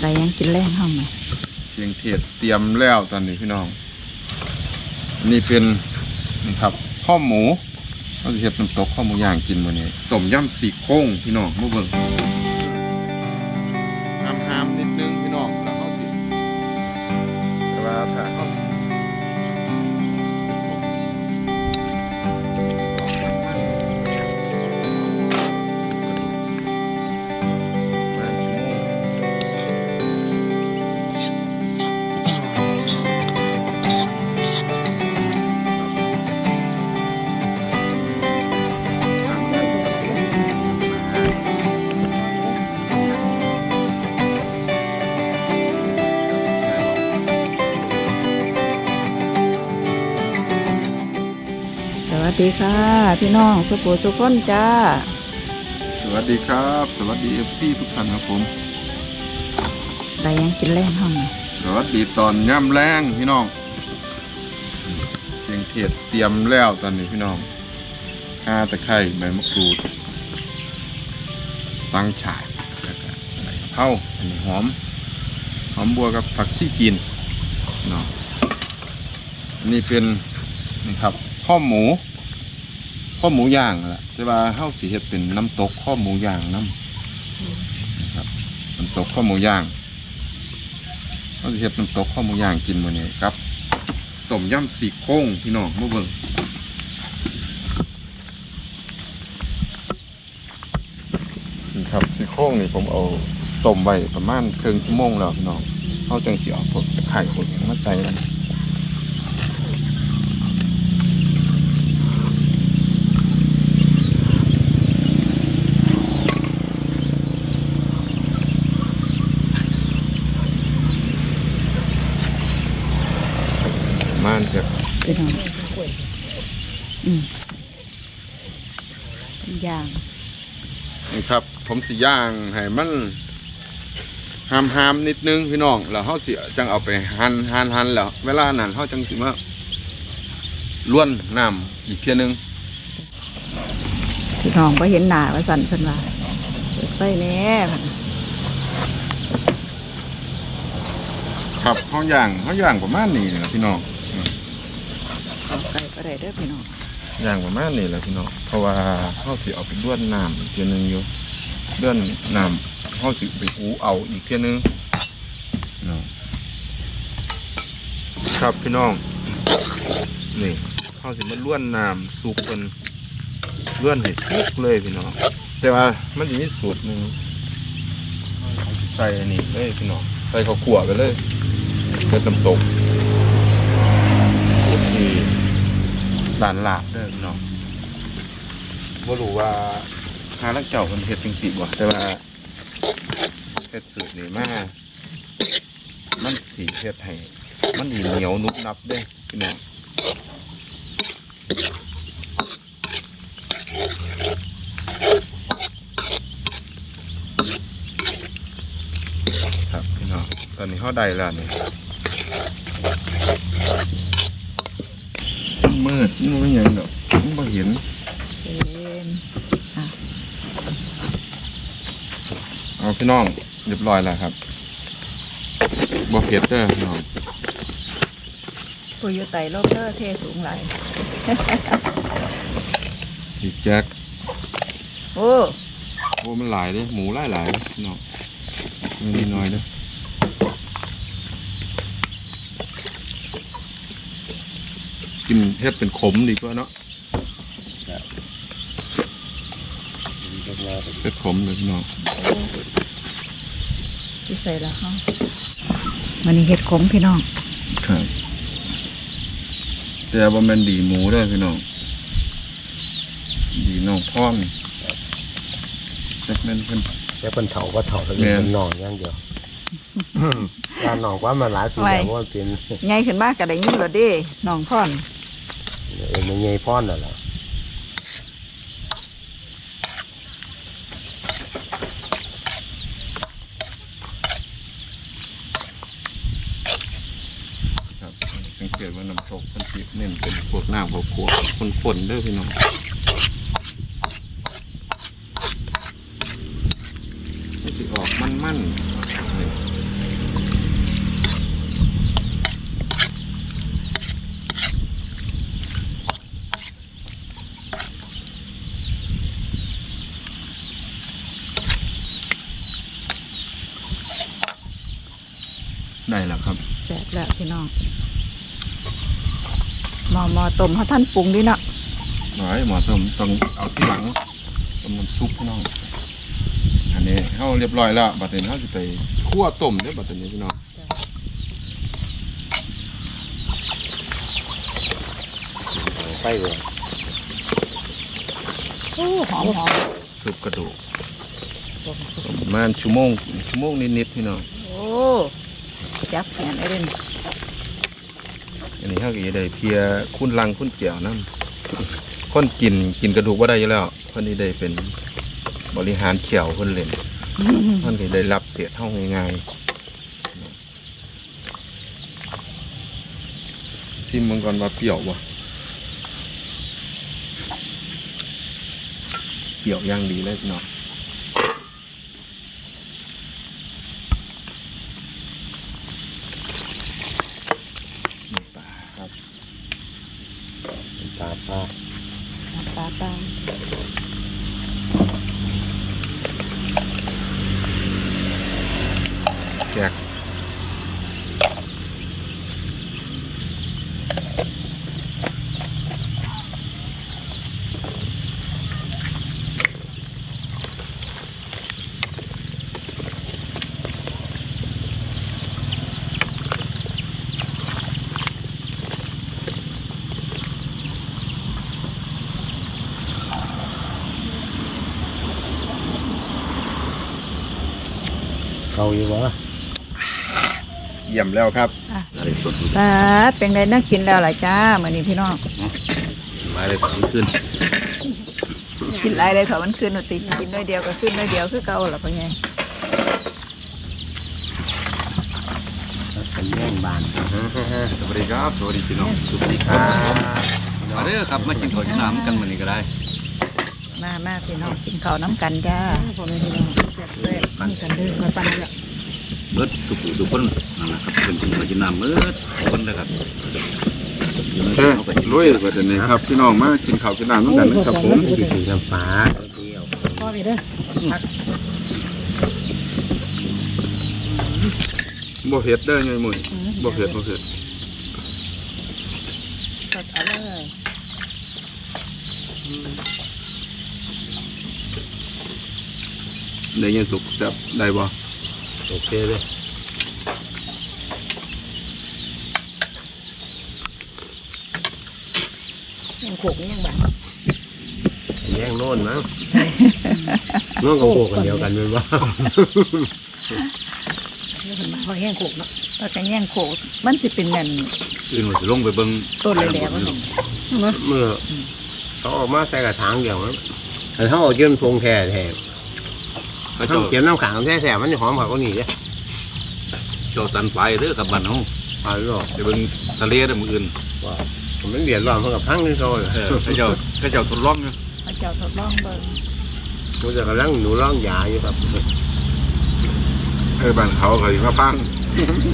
ได้ยังกินแรงห้องไหมเชียงเทศเตรียมแล้วตอนนี้พี่น้อง นี่เป็นนี่ครับข้อหมูเราจะเห็ดน้ำตกข้อหมูย่างกินวันนี้ต้มยำสีโค้งพี่น้องมาเบิ่งห้ามห้ามๆนิดนึงพี่น้องแล้วเขาสิแต่ว่าถ้าเขา ดีค่ะ พี่น้องสุโขสุขนจ้า สวัสดีครับ สวัสดีเอฟซีทุกท่านครับผมได้ยังกินแรงห้องไหมสวัสดีตอนย่ำแรงพี่น้องเชียงเทศเตรียมแล้วตอนนี้พี่น้องข่าตะไคร้ใบมะกรูด ตั้งฉายแล้วก็อะไรกะเพราอันนี้หอม หอมบัวกับผักซี่จีนพี่น้องอันนี้เป็นนี่ครับข้อหมู ข้อหมูย่างนั่แหละแต่ว่าเฮาสีเฮ็ดเป็นน้ำตกข้อหมูย่างน้ำนะครับน้ำตกข้อหมูย่างเราจะเฮ็ดน้ำตกข้าวหมูย่างกินมื้อนี้ครับต้มยำสีโค้งพี่น้องมาเบิ่งนี่ครับสีโค้งนี่ผมเอาต้มไว้ประมาณครึ่งชั่วโมงแล้วพี่น้องเอาจังสิเอาพวกตะไคร้พวกนี้มาใส่ระมาณจะ พี่น้องอืมย่าง นี่ครับ ผมสิย่างให้มันหามหามๆนิดนึงพี่น้องแล้วเฮาสิจังเอาไปหั่นหั่นหั่นแล้วเวลานั้นเฮาจังสิมาล้วนน้ำอีกเพียนึงพี่น้องก็เห็นหน้าว่าสั่นเพิ่นว่าเปิดไฟแหน่เพิ่นครับเฮาย่างเฮาย่างประมาณนี้นะพี่น้องเอาไก่ก็ได้เด้อพี่น้องย่างประมาณนี้แหละพี่น้องเพราะว่าเฮาสิเอาไปล้วนน้ำอีกเพียนึงอยู่ ล้วนน้ำเฮาสิไปอูเอาอีกเพียนึงนะครับพี่น้อง นี่เฮาสิมาล้วนน้ำสุกเพิ่นล้วนให้สุกเลยพี่น้อง แต่ว่ามันจะมีสูตรหนึ่งใส่อันนี้เลยพี่น้อง ใส่ข้าวขั่วไปเลยเป็นน้ำตกที่ด่านลาบเด้อพี่น้องบ่รู้ว่าาลักเจ้าคนเฮ็ดจริงสิบ่แต่ว่าเฮ็ดสูตรนี้มามันสีเฮ็ดให้มันดีเหนียวนุบนับเด้อพี่น้องครับพี่น้องตอนนี้เฮาได้แล้วนี่มืดมันบ่หยังดอกมันบ่เห็นเอ็น เอาพี่น้องเรียบร้อยแล้วครับบ่เผ็ดเด้อพี่น้องผู้อยู่ไต่โลกเด้อเทสูงหลายพี่แจ็คโอ้โอ้มันหลายเด้อหมูหลายหลายๆเด้อพี่น้องมันมีน้อยเด้อกินเฮ็ดเป็นขมดีกว่าเนาะ เฮ็ดขมเลยพี่น้องที่ใส่ละห้องมันนี่เห็ดขมพี่น้อง ครับแต่ว่ามันดีหมูเด้อพี่น้อง ดีน้องพ่อนจักแม่นเพิ่นแล้วเป็นเถาก็เถาแล้วแม่นเป็นหนองอย่างเดียวการหนองว่ามันหลายปีแล้วว่าเป็นใหญ่ขึ้นมากก็ได้ยิ่งรถเด้น้องพ่อนเอ็นยังไงพ่อนน่ะแหละ ศพคนจีบเน้นเป็นขวดน้าขวดขวดคนคนเด้อพี่น้องมันสิออกมันมันได้แล้วครับแสบแล้วพี่น้อง หมอหมอต้มเขาท่านปรุงดิเนาะหน่อยหมอต้มต้องเอาที่หลังต้มน้ำซุปพี่น้อง อันนี้เขาเรียบร้อยแล้วบัดนี้เขาจะไปคั่วต้มเด้อบัดนี้พี่น้องไปเลยโอ้หอมหอมซุปกระดูกต้มสุกประมาณชั่วโมงชั่วโมงนิดๆพี่น้องโอ้จับแขนไอ้เด่น อันนี้เขาก็ได้เพียคุ้นลังคุ้นเกี่ยวน้ำคนกินกินกระดูกว่าได้อยู่แล้วเพิ่นนี่ได้เป็นบริหารเขียวเพิ่นเล่นเพิ่นก็ได้รับเสียเท่าง่ายๆซิมมันก่อนว่าเปรี้ยวบ่เปรี้ยวย่างดีเลยพี่น้องนี่ปลาครับ ตาปลา น้ำปลาตาม แจกเขาอยู่วะ เยี่ยม แล้วครับปลาเป็นไงน่ากินแล้วหลายจ้ามื้อนี้พี่น้องมาเลยสองคืนกินหลายเลยค่ะมันขึ้นหนูติกินน้อยเดียวก็ขึ้นน้อยเดียวคือเก่าหรอพ่อใหญ่เป็นแย่งบานสวัสดีครับสวัสดีพี่น้องสวัสดีครับมาเด้อครับมากินข้าวกินน้ำกันมื้อนี้ก็ได้มามาพี่น้องกินข้าวน้ำกันจ้าพ่อแม่พี่น้องแซ่บแซ่บนี่กันเด้อมาปั่นแล้ว เบิดทุกผู้ทุกคนนั่นแหละครับเป็นกินข้าวกินน้ำเบิดทุกคนนะครับเฮ้ยลุยประเด็นนี้ครับพี่น้องมากินข้าวกินน้ำด้วยกันนะครับผมที่ถึงน้ำปลาเดียวพ่อพี่เด้อผักบ่เผ็ดเด้อไงมึงบ่เผ็ดบ่เผ็ดสดเอาเลยได้ยังสุกจับได้บ่ โอเคเลยยังโขกยังบางแย่งโน่นมั้งโน่นกับโกกันเดียวกันเป็นว่าพอแห้งโขกเนาะพอจะแห้งโขกมันสิเป็นแม่นอื่นว่าสิลงไปเบิ่งต้นเลยแหละว่าซั่นเมื่อเขาออกมาใส่กระถางเดียวมั้งแต่เขาเอาเยื่นพงแท้แท้พระ เขาเจ้าเก็บน้ำขังแท้แท้มันจะหอมกว่าเขาหนีเนี่ยเจ้าสันไฟเด้อกับบ้านเฮาเอาหรอกไปเบิ่งทะเลเด้อมื้ออื่นผมมันเดือดร้อนเท่ากับพังนี่เขาเลยเออพระเจ้าพระเจ้าทดลองอยู่พระเจ้าทดลองเบิ่งผมจะกำลังหนูร้องยาอยู่ครับเอ้ยบ้านเขาเคยมาฟัง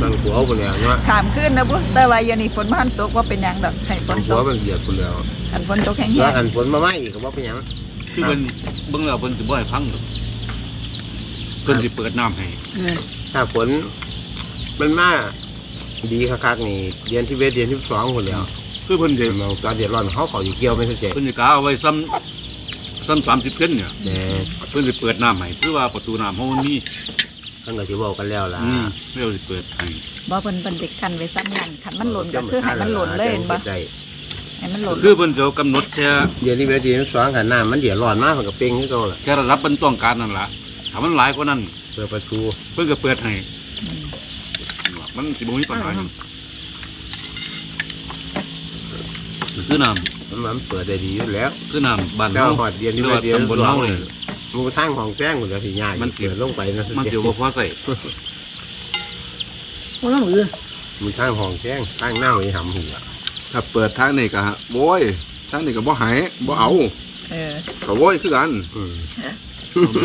บางหัวคนแล้วเนาะขามขึ้นนะบุแต่ว่าอย่างนี้ฝนมันตกว่าเป็นหยังดอกให้ฝบางนหัตวกมันเดือดคนแล้วคันฝนตกแห้งแล้วกันฝนมาไหมอีกก็บ่เป็นหยังคือเพิ่นเบิ่งแล้วเพิ่นสิบ่ให้พังดอก เพิ่นสิเปิดน้ำให้ๆเออถ้าฝนมันมาดีคักๆนี่เดือนที่เวทเดือนที่สองคนแล้วคือเพิ่นสิเดี๋ยวมองตอนเดือดร้อนเขาเขาอยู่เกี่ยวไม่ใช่เจ๊เพิ่นสิกาเอาไว้ซ้ำซ้ำ30เซนเนี่ยแหน่เพิ่นสิเปิดน้ำให้คือว่าประตูน้ำเฮามันมีท่านก็จะบอกกันแล้วล่ะอืมเดี๋ยวสิเปิดให้บ่เพิ่นเพิ่นสิกันไว้ซ้ำนั่นคันมันหล่นก็คือให้มันหล่นเลยเห็นบ่ได้ให้มันหล่นคือเพิ่นจะกำหนดแค่เดือนที่เวทเดือนที่สองขันน้ำมันเดือดร้อนมากมันก็เป่งที่โตล่ะแค่ระดับเพิ่นต้องการนั่นล่ะ ถ้ามันหลายกว่านั้นเปิดประตูเพิ่นก็เปิดให้อืมมันสิบ่มีปัญหาหยังคือน้ำมันมันเปิดได้ดีอยู่แล้วคือน้ำบ้านแล้วเฮาหอดเดือนหที่รือเวว่าทเดือนตำบที่ลสอเฮางเลยมูทางของแจ้งหมดแล้วที่ง่ายมันเปิดลงไปนะมันสิบ่พอใส่บ่ต้องอือมูทางของแจ้งตั้งหน้าไว้ทำหัวถ้าเปิดทางนี้ก็โว้ยทางนี้ก็บ่หายบ่เอาเออก็โว้ยคือกัน อืม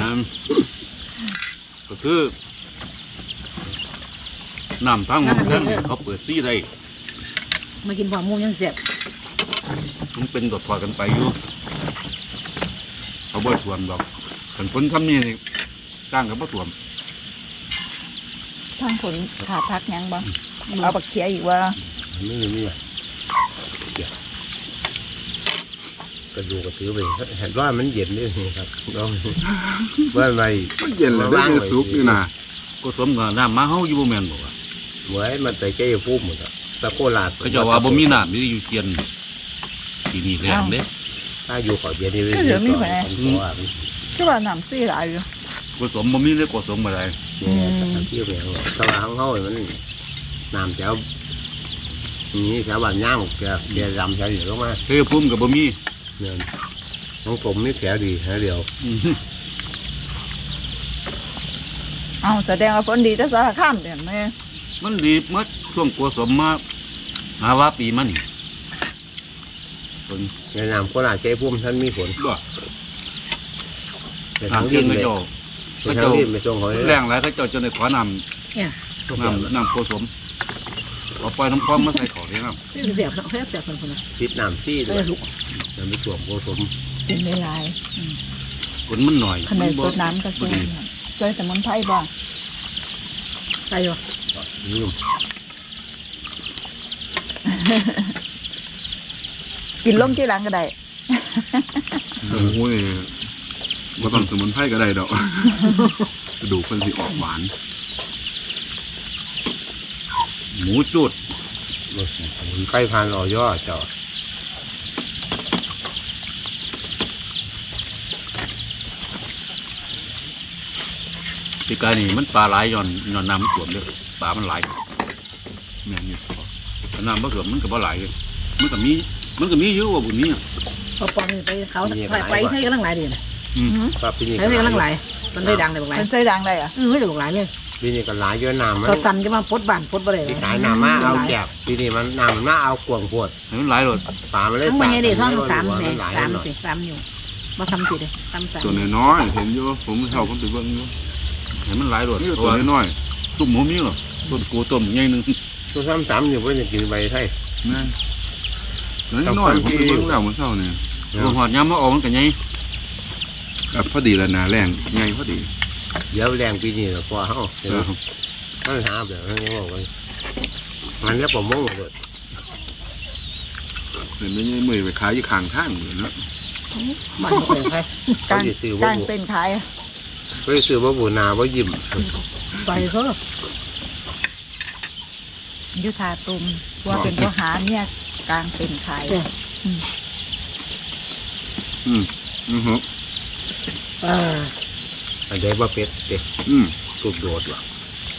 น้ำ ก็คือน้ำทางมันเรื่องเนี่ยเขาเปิดซี่ได้มากินความมูยังเสียบมันเป็นดอดถอดกันไปอยู่เขาบ่ถ่วมดอกขันฝนทำนี่นี่สร้างกับบ่ถ่วมทางผลขาพักหยังบ่เอาบักเขียอีกว่าไม่มีไม่มีเดี๋ยวก ระดูกกระตือไปเห็นว่ามันเย็นด้วยนี่ครับเราว่าอะไรมันเย็นแล้วได้จะสุกอยู่นะก็สมกับน้ำมาเฮาอยู่บ่แม่นบ่ว่าเหมือนมันไปเจ้าพูดหมดอะตะโกลาดเขาเจ้าว่าบ่มีน้ำมีอยู่เทียนปีนี้แรงเด้ถ้าอยู่ขอเย็นนี่ก็เหลือมีแผลผมว่ามันก็ว่าน้ำซี่หลายอยู่ก็สมบ่มีเลยก็สมบ่ได้เนี่ยแต่ที่เหลือตะวันของเขามันน้ำแถวนี่แถวบ้านย่างแกเดียรำแถวอยู่ลงมาเทยภูมิก็บ่มี เนี่ยของผมนี่แถวดีแถวเดียวอืมเอาแสดงว่าผลดีแต่สารคามเด่นแม่มันดีหมาช่วงกสมมาหาว่าปีมานี่ฝนในน้ำโคราชเจ้าพุ่มท่านมีฝนบ่แต่ทั้งน้ำเทีดิยนนก็ไปเจ้าทั้งดินไปส่งเขาเลยแรงหลายเขาเจ้าจะได้ขอน้ำเนี่ยน้ำน้ำโคสมเอาปล่อยน้ำคลองมาใส่ของเลยน้เสียบเนาะเสียบเสียบคนคนนั้นติดน้ำซี่ด้เอวย อลูกน้ำมีส่วนผสมกินได้หลายำฝนมันหน่อยขนาดสดน้ำก็เสียช่วยสมุนไพรบ่ไปอยู่นี่กินลงที่หลังก็ได้โอ้โหบ่ต้องสมุนไพรก็ได้ดอกกระดูกมันสิออกหวาน หมูจุดใกล้พันรอย่อเจ้า ปีกายนี่มันปลาหลายย้อนย้อนน้ำมันท่วมเด้อปลามันหลายแม่นอยู่พอแต่น้ำมันท่วมมันก็บ่หลายเลยมันก็มี มันก็มีอยู่ว่าบุญนี้อะพอปอมไปเขาไปไปให้กำลังหลายดีนะก็ปีนี้ให้กำลังหลายมันได้ดังเลยบอกหลายมันใจดังได้อะเออไม่ได้บอกหลายเลยปีนี้ก็หลายเยอะน้ำมันเขาตันจะมาปดบ้านปดบ่ได้เลปียขายน้ำมาเอาแกบปีนี้มันน้ำมันมาเอากวางปวดให้มันหลายเลยปลามันเลยทั้งวันยังเด็กทั้งสามเลเลยหลายสามหน่อยสิสามอยู่มาทำสิเลยทำสามตัวน้อยๆเห็นอยู่ผมเท่าผมไปเบิ่งอยู่ ให้มันหลายเลยนี่เพตัราะวว่าน้อยตุ่มหมูมีหรอต้นกูต้มใหญ่หนึงตัวซ้ำสามอยู่เพื่อจะกินใบไทยๆแม่นน้อยๆผมไปเบิ่งแล้วมื้อเช้านี่บางหอดยามมาออกมันก็ใหญ่ก็พอดีละหนาแรงไงพอดีเดี๋ยวแรงปีนี้ก็พอเฮาเดี๋ยวเออต้องหาแบบนี้บอกกันมันแล้วผมมองเลยเห็นไม่ใช่มือไปขายอยู่ข้างทางอยู่เนาะบ้านไม่เคยใครกลางเขาจะซื้อกว่าลางเต้นขายอะ เขาจะซื้อว่าบูนาว่ายิ้มไปเขาอยุทาตุมว่าเป็นทหารเนี่ยกลางเต้นขายอืมอือฮึเอออันเดียวว่าเป็ดเด็กอืมตุกโดดว่ะ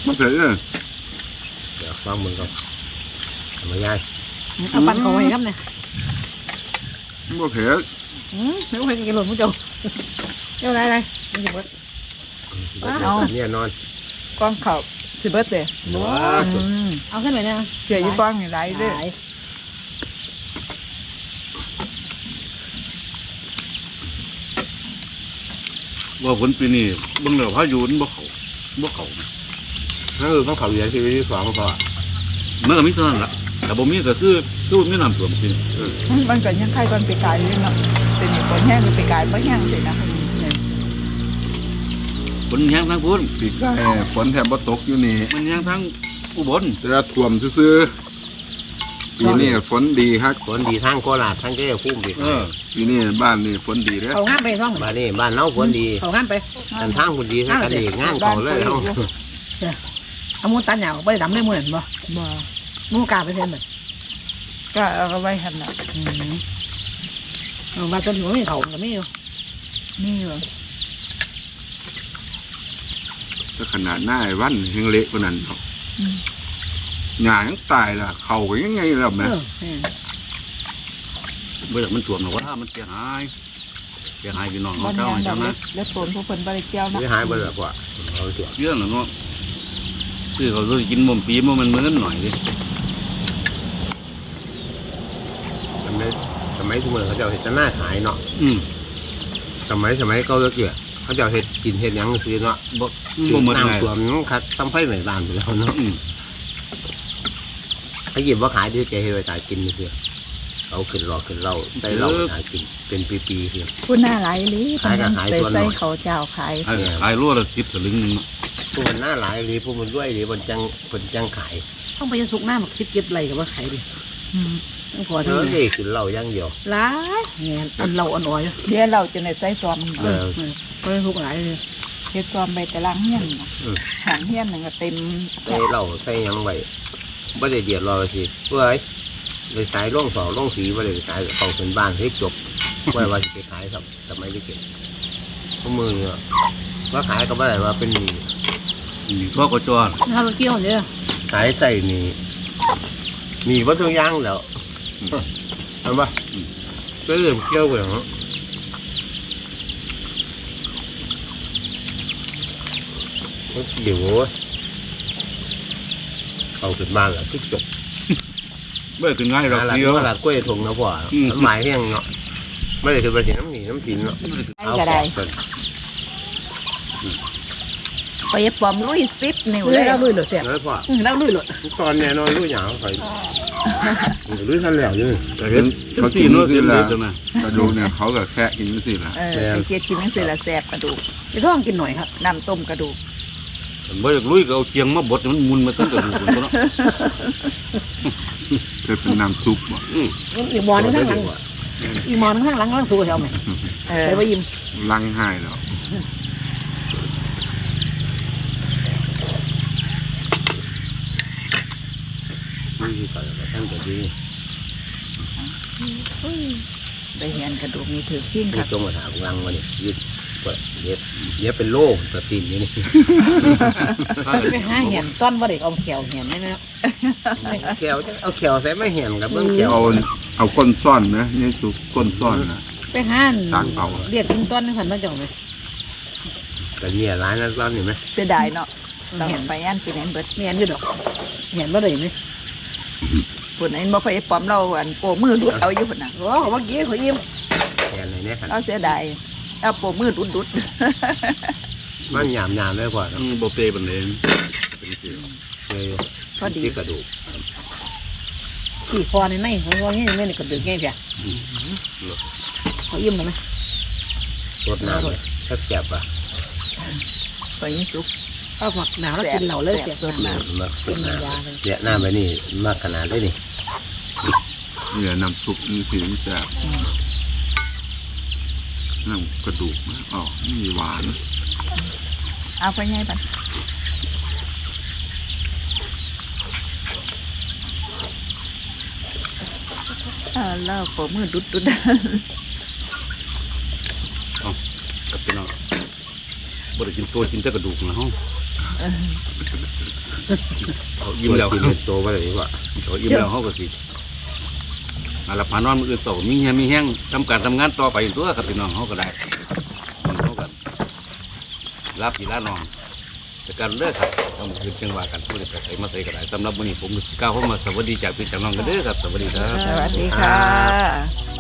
มันเสร็จเลยเดี๋ยวฟังมึงก่อนทำไมยายเอาปันเขาไว้ครับเนี่ยมันบ่เผ็ดอืมไม่เคยกินหล่นมุ้งเจ้าเจ้าอะไรอะไรมันอยู่บด เนี่ยนอนกล้องเขาสิเบิดเด้ว้าอืมเอาขึ้นไปเนี่ยเสียอยู่กล้องนี่หลายเด้อหลายว่าฝนปีนี้เบิ่งแล้วพายุมันบ่เข้าบ่เข้านั่นคือต้องเขาเรียนที่ที่สองพอมันก็มีเท่านั้นล่ะแต่บ่มีก็คือคือมีน้ำท่วมปีนี้มันก็ยังใครก่อนไปกายอยู่เนาะเป็นนี่ฝนแห้งหรือไปกายบ่แห้งสินะ ฝนแห้งทั้งพุ่นปีกไก่ฝนแทบบ่ตกอยู่นี่มันแห้งทั้งอุบลแต่ว่าท่วมซื่อๆปีนี้ฝนดีครับฝนดีทั้งโคราชทั้งเจ้าพุ่มดีเออปีนี้บ้านนี่ฝนดีเด้อเขาห้ามไปท่องบ้านนี้บ้านเนาฝนดีเขาห้ามไปอันทั้งคนดีทั้งกันดีงานเขาเลยเขาเอามูตันหยาบไปดำได้มือเห็นบ่บ่มูกาไปเซ็นแบบก็เอาไว้หั่นน่ะอืมเอามาจนถึงไม่เขาก็ไม่อยู่นี่เหรอ ถ้าขนาดหน้าไอ้วันยังเละกว่านั้นเนาะอืม หญ้ายังตายล่ะ เข้าก็ยังไงล่ะเอแม่อแม่นบ่อยากมันท่วมหรอกว่ามันเสียหายเสียหายพี่น้องบ่เขาแห้เจ้างให้ดอกทำเล็นะกเล็กฝนพวกเพิ่นบ่ได้เกี่ยวนะไม่หายไปเลยกว่าเอาตัวเรื่องน่ะเนาะคือเขาจะกินมุมปีมุมมันเหมือนหน่อยดิสมัยสมัยทุกเมื่อเขาจะเห็ดหน้าขายเนาะอืมสมัยสมัยเขาเกี่ย เขาจะเห็ดกินเห็ดยังซื้อเนาะบ่บ่หมดไง น้ำท่วมคัดทำไฟใหม่บ้านไปแล้วเนาะอืม เขาหยิบว่าขายด้วยใจให้ไปตายกินนี่คือเอาขึ้นรอขึ้นเหล่าได้เหล่าไปขายกินเป็นปีๆคือผู้หน้าหลายอีหลีขายก็ขายใส่ส่วนหน่ใส่อยเขาเจ้าขายขายขายรั่วละสิบสลึงหนึงเนาะผู้มันหน้าหลายหรือผู้มันด้วยหรือบนจังบนจังขายต้องไปสุกหน้ามาคิดเก็บไรกับว่าไข่ดิอืม ต้องขอเอทั้งอนี้นี่คือเหล้าอย่างเดียว หลายเงี้ยอันเราอันอ่อยเดี๋ยวเราจะในใส่ซอมเออไปสุกหลายเลยเฮ็ดซอมไปแต่ล้างเฮียนน่ะอืม หางเฮียนหนึ่งก็เต็มใส่เหล้าใส่หยังไว้ไม่ได้เดือดร้อนสิเว้ยเลยสายร่องสอร่องสีไม่ได้สายเขาเป็นบ้านให้จบไว้ว่าจะไปขายครับทำไมได้เก็บข้อมือเนี่ยว่าขายก็ไม่ได้ว่าเป็นหนี้นี่ก็กระจอนถ้าเราเกี่ยวเนี่ยขายใส่หนี่หนี่วัตถุกอยางแล้ว ทำปะก็เริ่มเกี่ยวกันเนาะเดี๋ยวเขาขึ้นบ้านแล้วทุกจบเมื่อขึ้นง่ายเราหลักเดียวหลักกล้วยทงนะพ่ออืมน้ำหมายเพียงเนาะไม่ได้คือไปถึงน้ำหนีน้ำกินเนาะไอ้ก็ได้เอาก่อนไปปอมลุยซิปนิ้วเลเลยยเราลุยเลยเสียแล้วพ่ออืมเราลุยเลยตอนแน่นอนรู้อย่างใส่ รู้ทันแล้วอยังแต่เห็นเขาตีโน้ตเต็มเละกระดูกเนี่ยเขาก็แค่กินสิล่ะเออไปเฮ็ดกินจังซี่ละแซบกระดูกจะท้องกินหน่อยครับน้ำต้มกระดูกเมื่อลุยก็เอาเคียงมาบดมันมุนมาตั้งแต่ดูคนตัวเนาะจะเป็นน้ำซุปบ่อีหมอนึงข้างหลังอีหมอนึงข้างหลังกำลังสู้แถวไหมเออไปยิ้มลังหายแล้ว นี่ก่อนท่านก็ดีได้เห็นกระดูกนี่ถือชิ่งนี่ค่ะจงมาถามรังมาเนี่ยยึดก็เย็บเย็บเป็นโล่สตีนอยู่นี่ไปหาเห็นต้นว่าเด็กเอาแขวเห็นไหมครับแขวเอาแขวใส่ไม่เห็นกับเบื้องแขวเอาเอาก้นซ่อนนะนี่ซุก้นซ่อนนะไปหาต่ากเอาเรียกกินต้นนี่ผันมาจ่องไหมแต่เนี่ยร้านนั้นร้านเห็นไหมเสียดายเนาะเราเห็นไปย่านกินเห็นเบิดเห็นอยู่ดอกเห็นว่าเด็กไหม พุ่นไอ้บ่ค่อยปอมเราอันโปมือดุดเอาอยู่พุ่นน่ะโอ้เมื่อกี้เขายิ้มแขนในนี้ครับเราเสียดายเอาโปมือดุดดุดมันหยาบหยาบเลยกว่าอืมโบเปบันเลนเป็นสิเลยพอดีที่กระดูกขี่คอในในเขาว่างี้ไม่ได้กระดือกไงเพียเขายิ้มเลยไหมรดน้ำเลยแทบแจ็บอะไปยิ่งสุก เอาหมักหนาวแล้วกินเหล่าเลยเสียสดน้ำมากินยาเลยเยอะหน้าไปนี่มากขนาดเลยนี่เนี่ยน้ำซุปนี่สิมันแซ่บน้ำกระดูกนะอ๋อมีหวาน เอาไปไงบัดเออเราโปมือดุดดุดกับพี่น้องบ่ได้กินตัวกินแต่กระดูกนะเฮา เขายิ้มแล้วกินเป็นตัวไปเลยดีกว่าเขายิ้มแล้วเฮาก็สิอาละพานอนมื้ออื่นเสาร์มีเฮียมีแห้งทำการทำงานต่อไปตัวกับพี่น้องเฮาก็ได้เฮากันรับอีลาน้องแต่การเลิกครับต้องคือจังว่ากันพูดแต่ใส่มาใส่ก็ได้สำหรับวันนี้ผมก้าวเข้ามาสวัสดีจากพี่จากน้องกันเด้อครับสวัสดีครับสวัสดีค่ะ